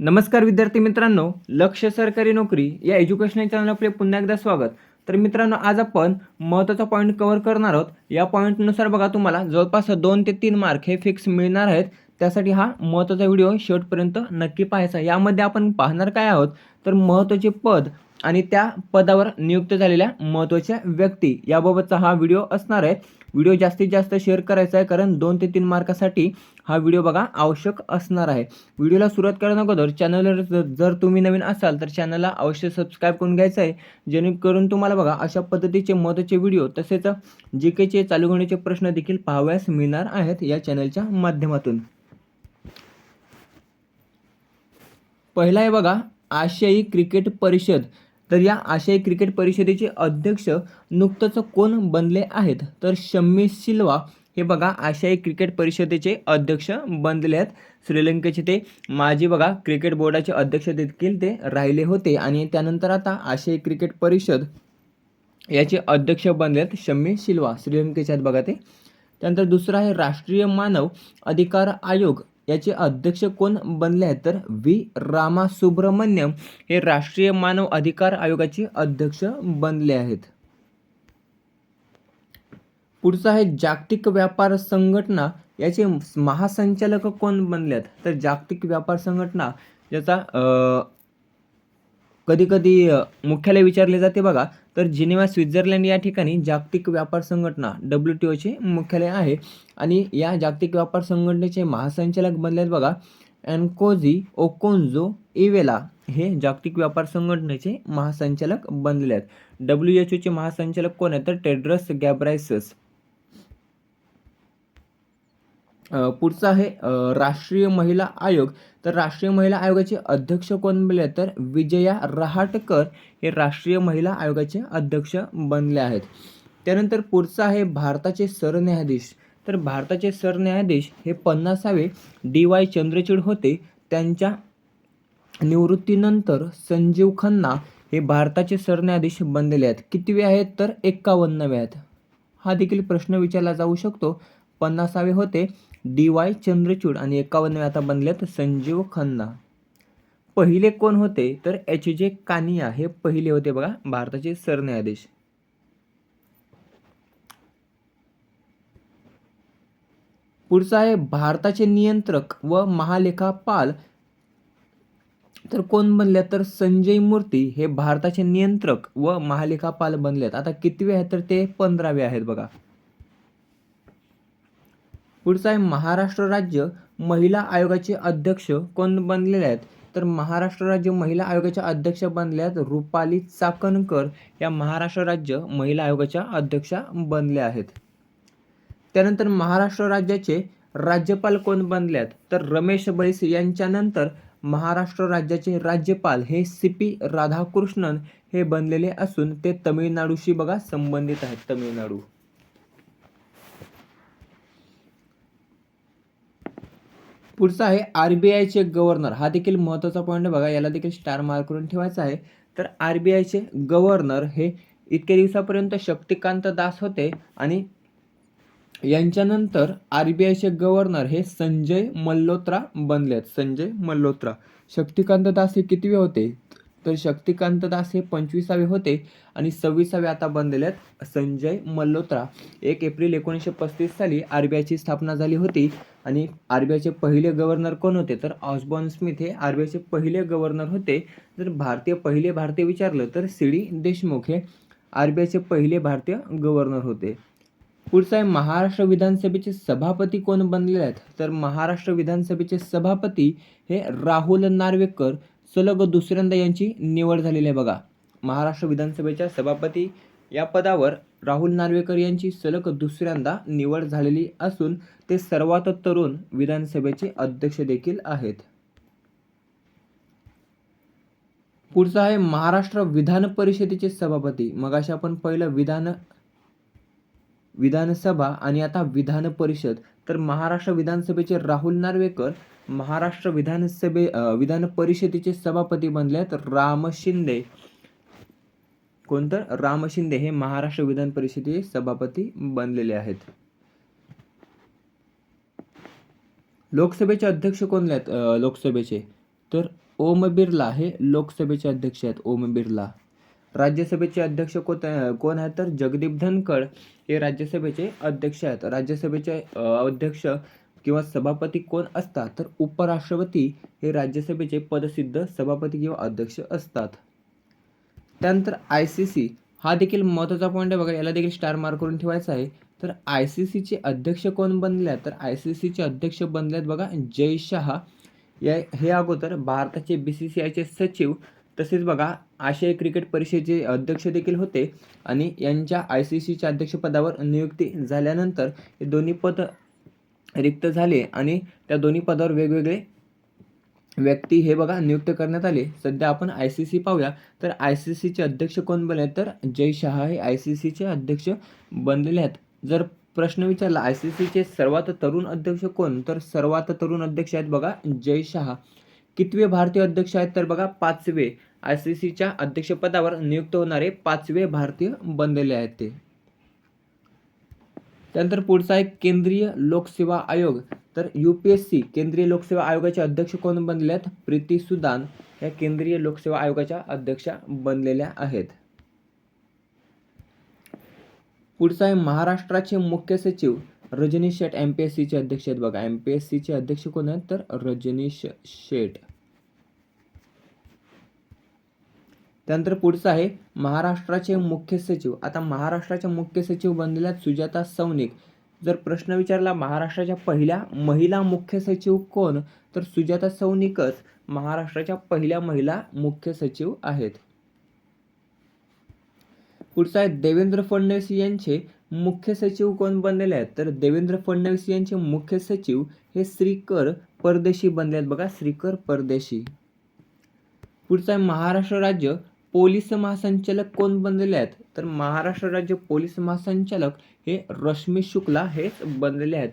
नमस्कार विद्यार्थी मित्रांनो लक्ष सरकारी नोकरी या एज्युकेशनल चॅनल आपले पुन्हा एकदा स्वागत. तर मित्रांनो आज आपण महत्त्वाचा पॉईंट कव्हर करणार आहोत. या पॉईंटनुसार बघा तुम्हाला जवळपास दोन ते तीन मार्क हे फिक्स मिळणार आहेत. त्यासाठी हा महत्त्वाचा व्हिडिओ शेवटपर्यंत नक्की पाहायचा. यामध्ये आपण पाहणार काय आहोत? तर महत्त्वाचे पद आणि त्या पदावर नियुक्त झालेल्या महत्त्वाच्या व्यक्ती याबाबतचा हा व्हिडिओ असणार आहे. व्हिडिओ जास्तीत जास्त शेअर करायचा आहे कारण दोन ते तीन मार्कासाठी हा व्हिडिओ बघा आवश्यक असणार आहे. व्हिडिओला सुरुवात करण्या अगोदर चॅनलवर जर- जर तुम्ही नवीन असाल तर चॅनलला अवश्य सबस्क्राईब करून घ्यायचं आहे. जेणेकरून तुम्हाला बघा अशा पद्धतीचे महत्त्वाचे व्हिडिओ तसेच जी केचे चालू होण्याचे प्रश्न देखील पाहावयास मिळणार आहेत या चॅनलच्या माध्यमातून. पहिला आहे बघा आशियाई क्रिकेट परिषद. तर या आशियाई क्रिकेट परिषदेचे अध्यक्ष नुकतंच कोण बनले आहेत? तर शम्मी सिल्वा हे बघा आशियाई क्रिकेट परिषदेचे अध्यक्ष बनलेले आहेत. श्रीलंकेचे ते माजी बघा क्रिकेट बोर्डाचे अध्यक्ष देखील ते राहिले होते. आणि त्यानंतर आता आशियाई क्रिकेट परिषद याचे अध्यक्ष बनले आहेत शम्मी शिल्वा. श्रीलंकेचे आहेत बघा ते. त्यानंतर दुसरं आहे राष्ट्रीय मानव अधिकार आयोग. याचे अध्यक्ष कोण बनले आहेत? तर व्ही. रामा सुब्रमण्यम हे राष्ट्रीय मानव अधिकार आयोगाचे अध्यक्ष बनले आहेत. पुढचं आहे जागतिक व्यापार संघटना. याचे महासंचालक कोण बनले आहेत तर जागतिक व्यापार संघटना याचा कधी कधी मुख्यालय विचारले जाते बघा. तर जिनेवा स्वित्झर्लंड या ठिकाणी जागतिक व्यापार संघटना डब्ल्यू टी ओचे मुख्यालय आहे. आणि या जागतिक व्यापार संघटनेचे महासंचालक बनले आहेत बघा अँकोझी ओकोन्झो इवेला हे जागतिक व्यापार संघटनेचे महासंचालक बनलेले आहेत डब्ल्यू एच ओचे महासंचालक कोण आहेत? तर टेड्रस गॅब्रायसस. पुढचं आहे राष्ट्रीय महिला आयोग. तर राष्ट्रीय महिला आयोगाचे अध्यक्ष कोण बनले? आहेत? तर विजया रहाटकर हे राष्ट्रीय महिला आयोगाचे अध्यक्ष बनले आहेत. त्यानंतर पुढचं आहे भारताचे सरन्यायाधीश. तर भारताचे सरन्यायाधीश हे पन्नासावे डी वाय चंद्रचूड होते. त्यांच्या निवृत्तीनंतर संजीव खन्ना हे भारताचे सरन्यायाधीश बनलेले आहेत. कितवे आहेत? तर एक्कावन्नवे आहेत. हा देखील प्रश्न विचारला जाऊ शकतो. पन्नासावे होते. डी वाय चंद्रचूड आणि एकावन्नवे आता बनलेत संजीव खन्ना. पहिले कोण होते? तर एच जे कानिया हे पहिले होते बघा भारताचे सरन्यायाधीश. पुढचं आहे भारताचे नियंत्रक व महालेखापाल तर कोण बनले? तर संजय मूर्ती हे भारताचे नियंत्रक व महालेखापाल बनलेत. आता कितवे आहेत? तर ते पंधरावे आहेत बघा. पुढचं आहे महाराष्ट्र राज्य महिला आयोगाचे अध्यक्ष कोण बनलेले आहेत? तर महाराष्ट्र राज्य महिला आयोगाच्या अध्यक्ष बनल्या आहेत रुपाली चाकणकर. या महाराष्ट्र राज्य महिला आयोगाच्या अध्यक्षा बनल्या आहेत. त्यानंतर महाराष्ट्र राज्याचे राज्यपाल कोण बनले आहेत? तर रमेश बैस यांच्यानंतर महाराष्ट्र राज्याचे राज्यपाल हे सी पी राधाकृष्णन हे बनलेले असून ते तमिळनाडूशी बघा संबंधित आहेत तमिळनाडू. पुढचा आहे आर बी आयचे गव्हर्नर. हा देखील महत्त्वाचा पॉईंट बघा याला देखील स्टार मार्क करून ठेवायचा आहे. तर आर बी आयचे गव्हर्नर हे इतक्या दिवसापर्यंत शक्तिकांत दास होते आणि यांच्यानंतर आर बी आयचे गव्हर्नर हे संजय मल्होत्रा बनले आहेत संजय मल्होत्रा. शक्तिकांत दास हे कितवे होते? तर शक्तिकांत दास हे पंचवीसावे होते आणि सव्वीसावे आता बनलेले आहेत संजय मल्होत्रा. एक एप्रिल एकोणीसशे पस्तीस साली आर बी आयची स्थापना झाली होती आणि आर बी आयचे पहिले गव्हर्नर कोण होते? तर ऑसबॉर्न स्मिथ हे आर बी आयचे पहिले गव्हर्नर होते. जर भारतीय पहिले भारतीय विचारलं तर सी डी देशमुख हे आर बी आयचे पहिले भारतीय गव्हर्नर होते. पुढचं आहे महाराष्ट्र विधानसभेचे सभापती कोण बनलेले आहेत? तर महाराष्ट्र विधानसभेचे सभापती हे राहुल नार्वेकर. सलग दुसऱ्यांदा यांची निवड झालेली आहे बघा. महाराष्ट्र विधानसभेच्या सभापती या पदावर राहुल नार्वेकर यांची सलग दुसऱ्यांदा निवड झालेली असून ते सर्वात तरुण विधानसभेचे अध्यक्ष देखील आहेत. पुढचं आहे महाराष्ट्र विधान परिषदेचे सभापती. मगाशी आपण पहिलं विधान विधानसभा आणि आता विधान परिषद. तर महाराष्ट्र विधानसभेचे राहुल नार्वेकर महाराष्ट्र विधानसभे विधान परिषदेचे सभापती बनले आहेत राम शिंदे. कोणतं? राम शिंदे हे महाराष्ट्र विधान परिषदेचे सभापती बनलेले आहेत. लोकसभेचे अध्यक्ष कोण आहेत? लोकसभेचे. तर ओम बिर्ला हे लोकसभेचे अध्यक्ष आहेत ओम बिर्ला. राज्यसभेचे अध्यक्ष कोण कोण आहेत? तर जगदीप धनखड हे राज्यसभेचे अध्यक्ष आहेत. राज्यसभेचे अध्यक्ष किंवा सभापती कोण असतात तर उपराष्ट्रपती हे राज्यसभेचे पदसिद्ध सभापती किंवा अध्यक्ष असतात. त्यानंतर आय सी सी हा देखील महत्त्वाचा पॉईंट आहे बघा याला देखील स्टार मार्क करून ठेवायचा आहे. तर आय सी सीचे अध्यक्ष कोण बनले तर आय सी सीचे अध्यक्ष बनले आहेत बघा जय शहा. या हे अगोदर भारताचे बी सी सी आयचे सचिव तसेच बघा आशियाई क्रिकेट परिषदेचे अध्यक्ष देखील होते. आणि यांच्या आय सी सीच्या अध्यक्षपदावर नियुक्ती झाल्यानंतर हे दोन्ही पद रिक्त झाले आणि त्या दोन्ही पदावर वेगवेगळे व्यक्ती हे बघा नियुक्त करण्यात आले. सध्या आपण आय सी सी पाहूया. तर आय सी सीचे अध्यक्ष कोण बनले? आहेत? तर जय शहा हे आय सी सीचे अध्यक्ष बनलेले आहेत. जर प्रश्न विचारला आय सी सीचे सर्वात तरुण अध्यक्ष कोण? तर सर्वात तरुण अध्यक्ष आहेत बघा जय शहा. कितवे भारतीय अध्यक्ष आहेत तर बघा पाचवे आय सी सीच्या अध्यक्षपदावर नियुक्त होणारे पाचवे भारतीय बनलेले आहेत ते. त्यानंतर पुढचा आहे केंद्रीय लोकसेवा आयोग. तर यू पी एस सी केंद्रीय लोकसेवा आयोगाचे अध्यक्ष कोण बनले आहेत प्रीती सुदान या केंद्रीय लोकसेवा आयोगाच्या अध्यक्षा बनलेल्या आहेत. पुढचा आहे महाराष्ट्राचे मुख्य सचिव. Rajneesh Sheth M P S सीचे अध्यक्ष आहेत बघा. एम पी एस सीचे अध्यक्ष कोण आहेत? तर रजनीश शेठ. त्यानंतर पुढचं आहे महाराष्ट्राचे मुख्य सचिव. आता महाराष्ट्राच्या मुख्य सचिव बनलेल्या सुजाता सौनिक जर प्रश्न विचारला महाराष्ट्राच्या पहिल्या महिला मुख्य सचिव कोण? तर सुजाता सौनिकच महाराष्ट्राच्या पहिल्या महिला मुख्य सचिव आहेत. पुढचा आहे देवेंद्र फडणवीस यांचे मुख्य सचिव कोण बनलेले आहेत? तर देवेंद्र फडणवीस यांचे मुख्य सचिव हे श्रीकर परदेशी बनले आहेत. बघा श्रीकर परदेशी. पुढचं आहे महाराष्ट्र राज्य पोलीस महासंचालक कोण बनलेले आहेत? तर महाराष्ट्र राज्य पोलीस महासंचालक हे रश्मी शुक्ला हेच बनलेले आहेत.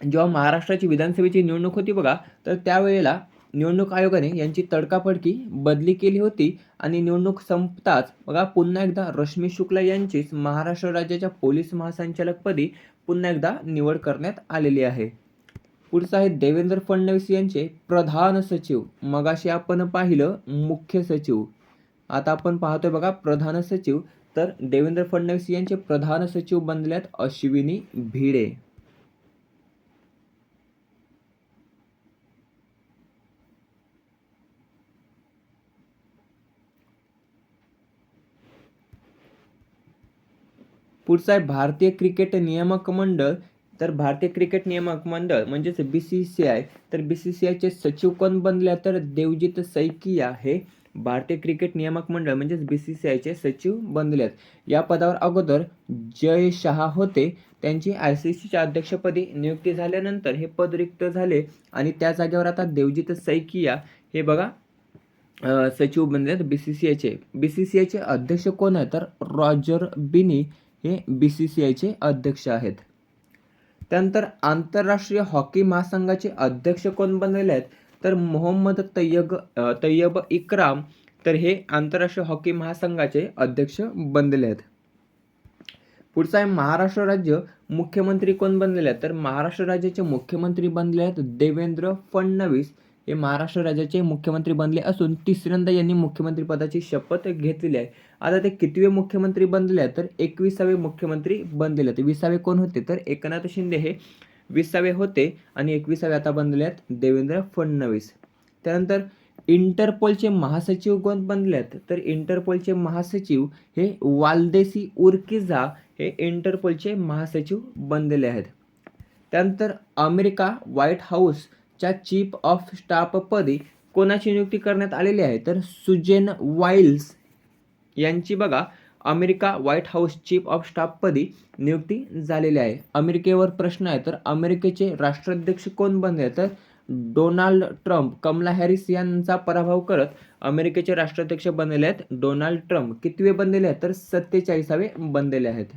जेव्हा महाराष्ट्राची विधानसभेची निवडणूक होती बघा तर त्यावेळेला निवडणूक आयोगाने यांची तडकाफडकी बदली केली होती आणि निवडणूक संपताच बघा पुन्हा एकदा रश्मी शुक्ला यांचीच महाराष्ट्र राज्याच्या पोलीस महासंचालकपदी पुन्हा एकदा निवड करण्यात आलेली आहे. पुढचं आहे देवेंद्र फडणवीस यांचे प्रधान सचिव. मगाशी आपण पाहिलं मुख्य सचिव. आता आपण पाहतोय बघा प्रधान सचिव. तर देवेंद्र फडणवीस यांचे प्रधान सचिव बनल्यात अश्विनी भिडे. पुढचा आहे भारतीय क्रिकेट नियामक मंडळ. तर भारतीय क्रिकेट नियामक मंडळ म्हणजेच बी सी सी आय तर बी सी सी आयचे सचिव कोण बनले तर देवजित सैकिया हे भारतीय क्रिकेट नियामक मंडळ म्हणजेच बी सी सी आयचे सचिव बनले आहेत या पदावर अगोदर जय शहा होते. त्यांची आय सी सीच्या अध्यक्षपदी नियुक्ती झाल्यानंतर हे पद रिक्त झाले आणि त्या जागेवर आता देवजित सैकिया हे बघा सचिव बनले आहेत बी सी सी आयचे बी सी सी आयचे अध्यक्ष कोण आहेत तर रॉजर बिनी हे बी सी सी आयचे अध्यक्ष आहेत. त्यानंतर आंतरराष्ट्रीय हॉकी महासंघाचे अध्यक्ष कोण बनलेले आहेत? तर मोहम्मद तय्यब तय्यब इक्राम तर हे आंतरराष्ट्रीय हॉकी महासंघाचे अध्यक्ष बनलेले आहेत. पुढचा आहे महाराष्ट्र राज्य मुख्यमंत्री कोण बनलेले आहेत? तर महाराष्ट्र राज्याचे मुख्यमंत्री बनले आहेत देवेंद्र फडणवीस. हे महाराष्ट्र राज्याचे मुख्यमंत्री बनले असून तिसऱ्यांदा यांनी मुख्यमंत्रीपदाची शपथ घेतलेली आहे. आता ते कितवे मुख्यमंत्री बनलेले आहेत? तर एकविसावे मुख्यमंत्री बनलेले आहेत. विसावे कोण होते? तर एकनाथ शिंदे हे विसावे होते आणि एकविसावे आता बनलेले आहेत देवेंद्र फडणवीस. त्यानंतर इंटरपोलचे महासचिव कोण बनले आहेत? तर इंटरपोलचे महासचिव हे वालदेसी उर्किझा हे इंटरपोलचे महासचिव बनलेले आहेत. त्यानंतर अमेरिका व्हाईट हाऊस च्या चीफ ऑफ स्टाफपदी कोणाची नियुक्ती करण्यात आलेली आहे? तर सुजेन वाईल्स यांची बघा America White House chief of स्टाफपदी नियुक्ती झालेली आहे. अमेरिकेवर प्रश्न आहे तर अमेरिकेचे राष्ट्राध्यक्ष कोण बनले? तर डोनाल्ड ट्रम्प कमला हॅरिस यांचा पराभव करत अमेरिकेचे राष्ट्राध्यक्ष बनलेले आहेत डोनाल्ड ट्रम्प. कितवे बनलेले आहेत? तर सत्तेचाळीसावे बनलेले आहेत.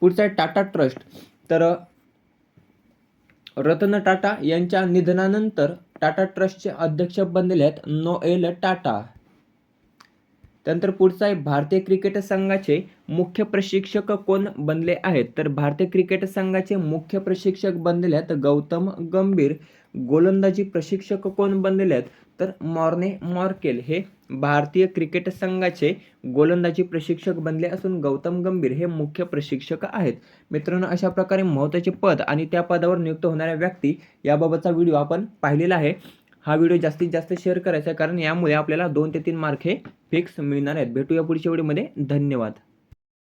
पुढचा आहे टाटा ट्रस्ट. तर रतन टाटा यांच्या निधनानंतर टाटा ट्रस्टचे अध्यक्ष बनलेले आहेत नोएल टाटा. त्यानंतर पुढचा आहे भारतीय क्रिकेट संघाचे मुख्य प्रशिक्षक कोण बनले आहेत? तर भारतीय क्रिकेट संघाचे मुख्य प्रशिक्षक बनलेले आहेत गौतम गंभीर. गोलंदाजी प्रशिक्षक कोण बनलेले आहेत? तर मॉर्ने मॉर्केल हे भारतीय क्रिकेट संघाचे गोलंदाजी प्रशिक्षक बनले असून गौतम गंभीर हे मुख्य प्रशिक्षक आहेत. मित्रांनो अशा प्रकारे महत्त्वाचे पद आणि त्या पदावर नियुक्त होणाऱ्या व्यक्ती याबाबतचा व्हिडिओ आपण पाहिलेला आहे. हा व्हिडिओ जास्तीत जास्त शेअर करायचा आहे कारण यामुळे आपल्याला दोन ते तीन मार्क हे फिक्स मिळणार आहेत. भेटूया पुढच्या व्हिडिओमध्ये. धन्यवाद.